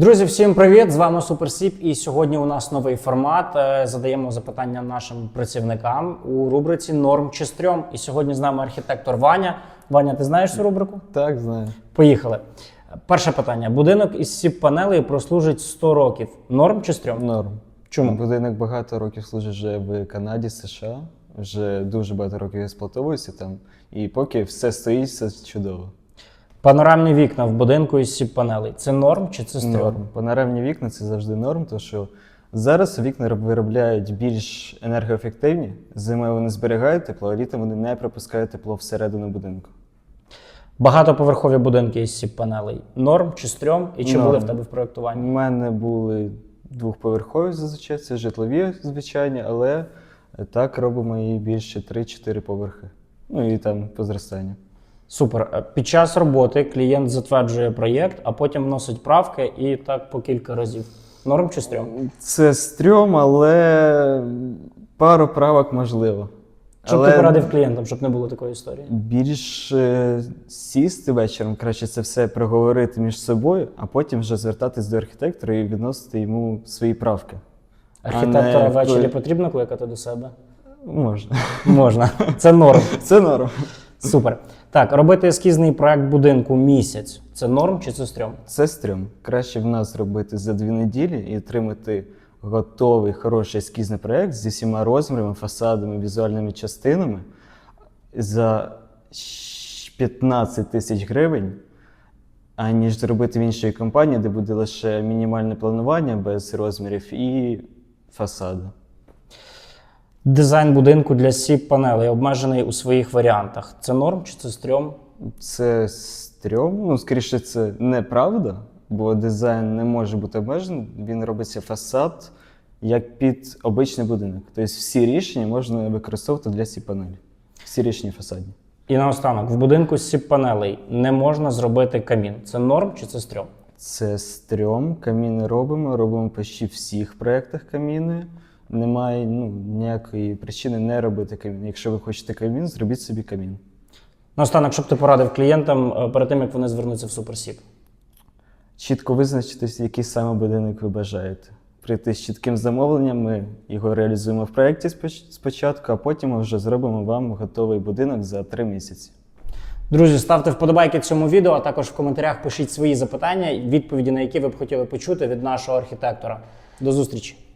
Друзі, всім привіт! З вами Суперсіп. І сьогодні у нас новий формат. Е, Задаємо запитання нашим працівникам у рубриці Норм чи стрьом. І сьогодні з нами архітектор Ваня. Ваня, ти знаєш цю рубрику? Так, знаю. Поїхали. Перше питання: будинок із сіп панелей прослужить 100 років. Норм чи стрьом? Норм. Чому? Будинок багато років служить вже в Канаді, США. Вже дуже багато років експлуатується там. І поки все стоїть, все чудово. Панорамні вікна в будинку із сіп панелей. Це норм чи це стрьом? Норм. Панорамні вікна це завжди норм, тому що зараз вікна виробляють більш енергоефективні. Зимою вони зберігають тепло, а літом вони не пропускають тепло всередину будинку. Багатоповерхові будинки із сіп панелей. Норм чи стрьом? І чи Норм. були в тебе в У проєктуванні? мене були двохповерхові зазвичай, це житлові звичайні, але так робимо і більше 3-4 поверхи. Ну і там по зростанню. Супер. Е, Під час роботи клієнт затверджує проєкт, а потім вносить правки і так по кілька разів. Норм чи стрьом? Це стрьом, але пару правок можливо. Щоб але ти порадив клієнтам, щоб не було такої історії. більш е, сісти вечором, краще це все проговорити між собою, а потім вже звертатись до архітектора і відносити йому свої правки. Архітектора не ввечері потрібно кликати до себе? Можна. Можна. Це норм. Це норм. Супер. Так, робити ескізний проект будинку місяць. Це норм чи це стрьом? Це стрьом. Краще в нас зробити за дві неділі і отримати готовий хороший ескізний проєкт зі всіма розмірами, фасадами, візуальними частинами за 15 тисяч гривень, аніж зробити в іншій компанії, де буде лише мінімальне планування без розмірів і фасади. Дизайн будинку для сіп панелей обмежений у своїх варіантах. Це норм чи це стрьом? Це стрьом. Ну, скоріше, це неправда, бо дизайн не може бути обмежений. Він робиться фасад як під обичний будинок. Тобто всі рішення можна використовувати для сі панелі. Всі рішення фасадні. І наостанок, в будинку з сіп панелей не можна зробити камін. Це норм чи це стрьом? Це стрьом. Каміни робимо. Робимо почти всіх проєктах каміни. Немає ну, ніякої причини не робити камін. Якщо ви хочете камін, зробіть собі камін. Наостанок, щоб ти порадив клієнтам е, перед тим, як вони звернуться в суперсіп. Чітко визначитись, який саме будинок ви бажаєте. Прийти з чітким замовленням, ми його реалізуємо в проєкті спочатку, а потім ми вже зробимо вам готовий будинок за три місяці. Друзі, ставте вподобайки цьому відео, а також в коментарях пишіть свої запитання, відповіді на які ви б хотіли почути від нашого архітектора. До зустрічі!